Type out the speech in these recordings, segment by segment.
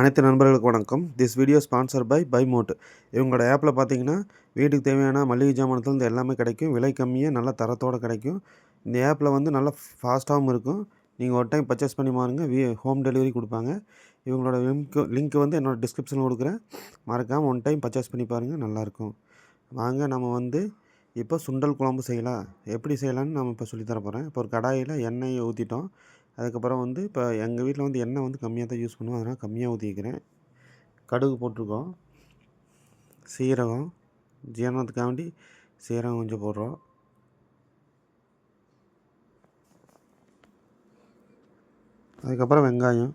அனைத்து நண்பர்களுக்கு வணக்கம். This video sponsor by by mode இவங்களோட ஆப்பில் பார்த்தீங்கன்னா வீட்டுக்கு தேவையான மளிகை ஜாமானத்துலேருந்து எல்லாமே கிடைக்கும். விலை கம்மியாக நல்ல தரத்தோடு கிடைக்கும். இந்த ஆப்பில் வந்து நல்லா ஃபாஸ்ட்டாகவும் இருக்கும். நீங்கள் ஒரு டைம் பர்ச்சேஸ் பண்ணி பாருங்கள் வீ ஹோம் டெலிவரி கொடுப்பாங்க. இவங்களோட லிங்க் லிங்க் வந்து என்னோடய டிஸ்கிரிப்ஷனில் கொடுக்குறேன். மறக்காமல் ஒன் டைம் பர்ச்சேஸ் பண்ணி பாருங்கள் நல்லாயிருக்கும் வாங்க நம்ம வந்து இப்போ சுண்டல் குழம்பு செய்யலாம். எப்படி செய்யலாம்னு நம்ம இப்போ சொல்லித்தர போகிறேன் இப்போ ஒரு கடாயில் எண்ணெயை ஊற்றிட்டோம் அதுக்கப்புறம் வந்து இப்போ எங்கள் வீட்டில் வந்து எண்ணெய் வந்து கம்மியாக தான் யூஸ் பண்ணுவோம். அதனால் கம்மியாக ஊற்றிக்கிறேன். கடுகு போட்டிருக்கோம். சீரகம் ஜீரணத்துக்காண்டி சீரகம் கொஞ்சம் போடுறோம். அதுக்கப்புறம் வெங்காயம்.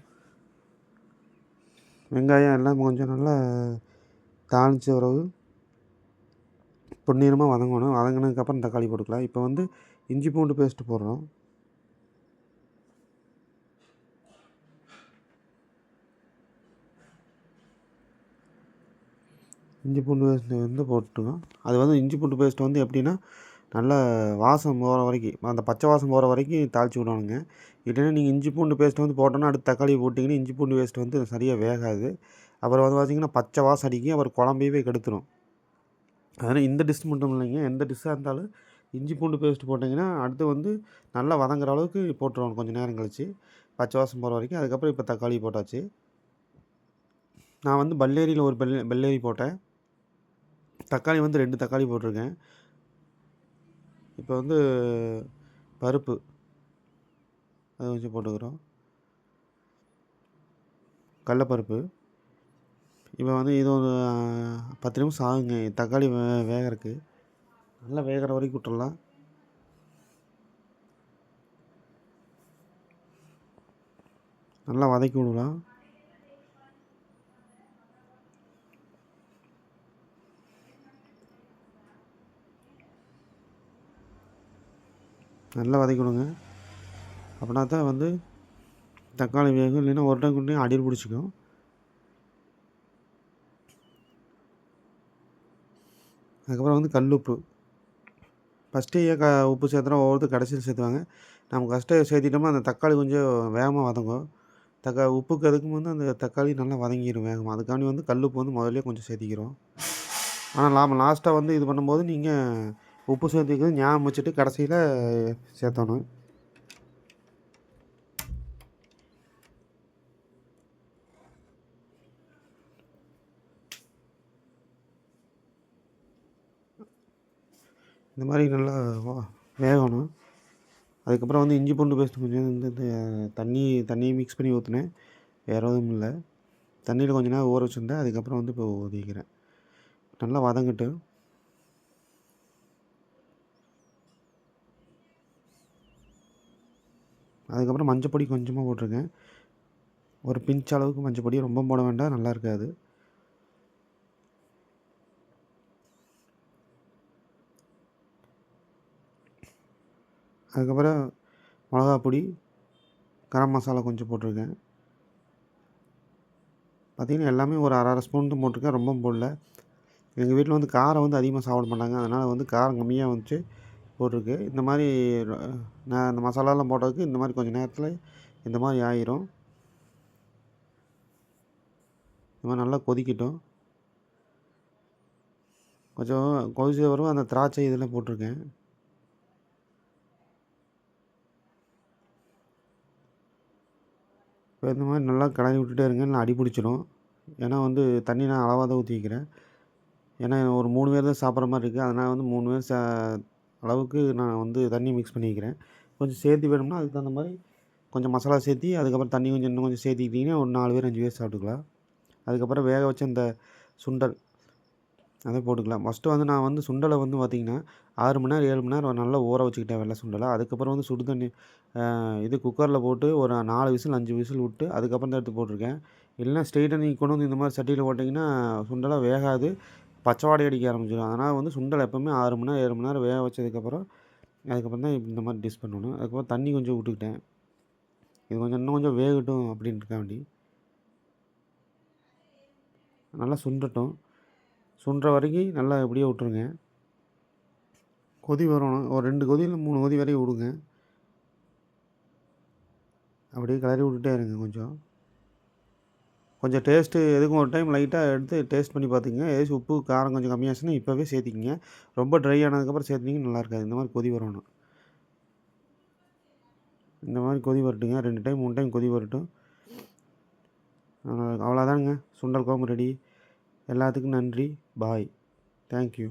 வெங்காயம் எல்லாம் கொஞ்சம் நல்லா தாளிச்ச உறவு பொன்னிறமாக வதங்கணும். வதங்கினதுக்கப்புறம் தக்காளி போட்டுக்கலாம். இப்போ வந்து இஞ்சி பூண்டு பேஸ்ட்டு போடுறோம். இஞ்சி பூண்டு பேஸ்ட்டு வந்து போட்டுக்கோம் அது வந்து இஞ்சி பூண்டு பேஸ்ட் வந்து எப்படின்னா நல்லா வாசம் போகிற வரைக்கும் அந்த பச்சை வாசம் போகிற வரைக்கும் தாளித்து விடணுங்க. இல்லைன்னா நீங்கள் இஞ்சி பூண்டு பேஸ்ட் வந்து போட்டோன்னா அடுத்து தக்காளி போட்டிங்கன்னா இஞ்சி பூண்டு பேஸ்ட் வந்து சரியாக வேகாது. அப்புறம் வந்து பார்த்திங்கன்னா பச்சை வாசம் அடிக்கும் அப்புறம் குழம்பையவே கெடுத்துடும் அதனால் இந்த டிஷ் மட்டும் இல்லைங்க. எந்த டிஷ்ஷாக இருந்தாலும் இஞ்சி பூண்டு பேஸ்ட் போட்டிங்கன்னா அடுத்து வந்து நல்லா வதங்குற அளவுக்கு போட்டுருவோம் கொஞ்சம் நேரம் கழித்து பச்சை வாசம் போகிற வரைக்கும். அதுக்கப்புறம் இப்போ தக்காளி போட்டாச்சு. நான் வந்து பல்லேரியில் ஒரு பெல் பெல்லேரி போட்டேன். தக்காளி வந்து ரெண்டு தக்காளி போட்டிருக்கேன். இப்போ வந்து பருப்பு. அது கொஞ்சம் போட்டுக்கிறோம். கடலப்பருப்பு. இப்போ வந்து இது ஒரு பத்து நிமிஷம் ஆகுங்க. தக்காளி வே வேகிறதுக்கு. நல்லா வேகிற வரைக்கும் விட்டுடலாம் நல்லா வதக்கி விடலாம். நல்லா வதக்கிவிடுங்க. அப்படின்னா தான் வந்து தக்காளி வேகும். இல்லைன்னா ஒரு டைம் கொண்டு அடியில் பிடிச்சிக்கும். அதுக்கப்புறம் வந்து கல் உப்பு. ஃபஸ்ட்டே க உப்பு சேர்த்துனா ஒவ்வொருத்தர் கடைசியில் சேர்த்துவாங்க. நம்ம கஷ்டம் சேர்த்திட்டோம்னா அந்த தக்காளி கொஞ்சம் வேகமாக வதங்கும். தக்கா உப்புக்கு அதுக்கும் வந்து அந்த தக்காளி நல்லா வதங்கிடும் வேகமாக அதுக்காண்டி வந்து கல் உப்பு வந்து முதல்ல கொஞ்சம் சேர்த்திக்கிறோம். ஆனால் நாம் லாஸ்ட்டாக வந்து இது பண்ணும்போது நீங்கள் உப்பு சேர்த்துக்கிறது ஞாபகம் வச்சுட்டு கடைசியில் சேர்த்தணும் இந்த மாதிரி நல்லா வேகணும். அதுக்கப்புறம் வந்து இஞ்சி பூண்டு பேஸ்ட் கொஞ்சம் வந்து தண்ணி தண்ணியை மிக்ஸ் பண்ணி ஊற்றினேன் வேறு எதுவும் இல்லை. தண்ணியில் கொஞ்ச நேரம் ஊற வச்சுருந்தேன். அதுக்கப்புறம் வந்து இப்போ ஊதிக்கிறேன். நல்லா வதங்கட்டும். அதுக்கப்புறம் மஞ்சப்பொடி கொஞ்சமாக போட்டிருக்கேன். ஒரு பிஞ்ச் அளவுக்கு மஞ்சப்பொடி ரொம்ப போட வேண்டாம் நல்லா இருக்காது. அதுக்கப்புறம் மிளகா பொடி கரம் மசாலா கொஞ்சம் போட்டிருக்கேன். பார்த்திங்கன்னா எல்லாமே ஒரு அரை அரை ஸ்பூன் தான் போட்டிருக்கேன் ரொம்ப போடல. எங்கள் வீட்டில் வந்து காரம் வந்து அதிகமாக சாப்பிட மாட்டாங்க. அதனால் வந்து காரம் கம்மியாக வந்துச்சு. போட்டிருக்கு. இந்த மாதிரி நான் இந்த மசாலாலாம் போட்டதுக்கு இந்த மாதிரி கொஞ்சம் நேரத்தில் இந்த மாதிரி ஆயிரும். இந்த மாதிரி நல்லா கொதிக்கட்டும். கொஞ்சம் கொதிச்சு வரும் அந்த திராட்சை இதெல்லாம் போட்டிருக்கேன். இப்போ இந்த மாதிரி நல்லா கலந்து விட்டுட்டே இருங்க நான் அடி பிடிச்சிடும் ஏன்னா வந்து தண்ணி நான் அளவாக தான் ஊற்றி வைக்கிறேன். ஏன்னா ஒரு மூணு பேர் தான் சாப்பிட்ற மாதிரி இருக்குது அதனால் வந்து மூணு பேர் சா அளவுக்கு நான் வந்து தண்ணி மிக்ஸ் பண்ணிக்கிறேன். கொஞ்சம் சேர்த்து வேணும்னா அதுக்கு தகுந்த மாதிரி கொஞ்சம் மசாலா சேர்த்தி அதுக்கப்புறம் தண்ணி கொஞ்சம் இன்னும் கொஞ்சம் சேர்த்திக்கிட்டிங்கன்னா ஒரு நாலு பேர் அஞ்சு பேர் சாப்பிட்டுக்கலாம். அதுக்கப்புறம் வேக வச்ச அந்த சுண்டல் அதை போட்டுக்கலாம். ஃபஸ்ட்டு வந்து நான் வந்து சுண்டலை வந்து பார்த்திங்கன்னா ஆறு மணி நேரம் ஏழு மணி நேரம் நல்லா ஊற வச்சுக்கிட்டேன் வெள்ளை சுண்டலை. அதுக்கப்புறம் வந்து சுடு தண்ணி இது குக்கரில் போட்டு ஒரு நாலு விசில் அஞ்சு விசில் விட்டு அதுக்கப்புறம் தான் எடுத்து போட்டிருக்கேன். இல்லைனா ஸ்ட்ரெயிட்டாக நீங்கள் கொண்டு வந்து இந்த மாதிரி சட்டியில் போட்டிங்கன்னா சுண்டலாக வேகாது. பச்சைவாடை அடிக்க ஆரம்பிச்சிடும் அதனால் வந்து சுண்டல் எப்போவுமே ஆறு மணி நேரம் ஏழு மணி நேரம் வேக வச்சதுக்கப்புறம் அதுக்கப்புறம் தான் இந்த மாதிரி டிஷ் பண்ணணும். அதுக்கப்புறம் தண்ணி கொஞ்சம் விட்டுக்கிட்டேன் இது கொஞ்சம் இன்னும் கொஞ்சம் வேகட்டும் அப்படின்ட்டுக்காண்டி நல்லா சுண்டட்டும். சுண்டுற வரைக்கும் நல்லா எப்படியே விட்ருங்க கொதி வரணும். ஒரு ரெண்டு கொதி இல்லை மூணு கொதி வரையும் விடுங்க. அப்படியே கிளறி விட்டுட்டே இருங்க கொஞ்சம். கொஞ்சம் டேஸ்ட்டு எதுக்கும் ஒரு டைம் லைட்டாக எடுத்து டேஸ்ட் பண்ணி பார்த்துக்கங்க. ஏதாச்சும் உப்பு காரம் கொஞ்சம் கம்மியாச்சுன்னா இப்போவே சேர்த்திக்கிங்க. ரொம்ப ட்ரை ஆனதுக்கப்புறம் சேர்த்திங்கன்னா நல்லா இருக்காது. இந்த மாதிரி கொதி வரணும். இந்த மாதிரி கொதி வரட்டுங்க. ரெண்டு டைம் மூணு டைம் கொதி வரட்டும். அவ்வளோதானுங்க சுண்டல் குழம்பு ரெடி எல்லாத்துக்கும் நன்றி. Bye thank you